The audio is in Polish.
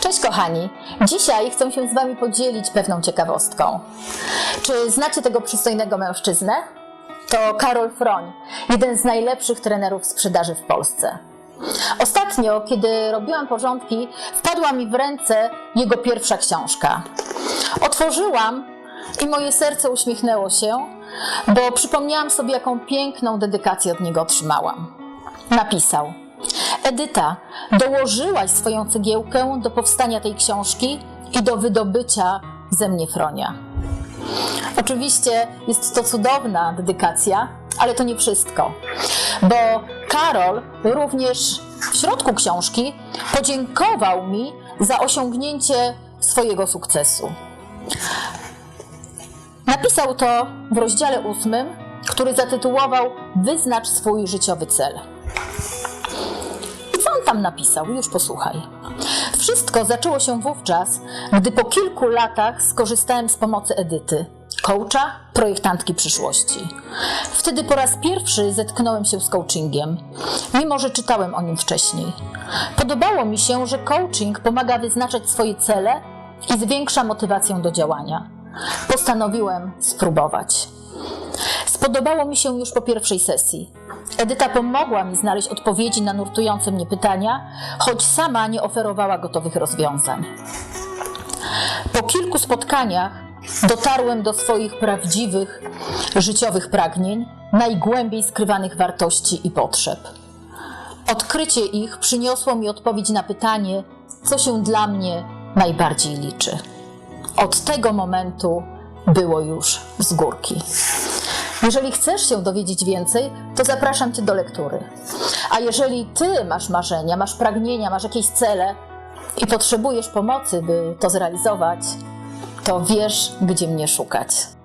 Cześć kochani! Dzisiaj chcę się z Wami podzielić pewną ciekawostką. Czy znacie tego przystojnego mężczyznę? To Karol Froń, jeden z najlepszych trenerów sprzedaży w Polsce. Ostatnio, kiedy robiłam porządki, wpadła mi w ręce jego pierwsza książka. Otworzyłam i moje serce uśmiechnęło się, bo przypomniałam sobie, jaką piękną dedykację od niego otrzymałam. Napisał: Edyta, dołożyłaś swoją cegiełkę do powstania tej książki i do wydobycia ze mnie Fronia. Oczywiście jest to cudowna dedykacja, ale to nie wszystko, bo Karol również w środku książki podziękował mi za osiągnięcie swojego sukcesu. Napisał to w rozdziale ósmym, który zatytułował Wyznacz swój życiowy cel. Tam napisał? Już posłuchaj. Wszystko zaczęło się wówczas, gdy po kilku latach skorzystałem z pomocy Edyty, coacha, projektantki przyszłości. Wtedy po raz pierwszy zetknąłem się z coachingiem, mimo że czytałem o nim wcześniej. Podobało mi się, że coaching pomaga wyznaczać swoje cele i zwiększa motywację do działania. Postanowiłem spróbować. Spodobało mi się już po pierwszej sesji. Edyta pomogła mi znaleźć odpowiedzi na nurtujące mnie pytania, choć sama nie oferowała gotowych rozwiązań. Po kilku spotkaniach dotarłem do swoich prawdziwych życiowych pragnień, najgłębiej skrywanych wartości i potrzeb. Odkrycie ich przyniosło mi odpowiedź na pytanie, co się dla mnie najbardziej liczy. Od tego momentu było już z górki. Jeżeli chcesz się dowiedzieć więcej, to zapraszam Cię do lektury. A jeżeli Ty masz marzenia, masz pragnienia, masz jakieś cele i potrzebujesz pomocy, by to zrealizować, to wiesz, gdzie mnie szukać.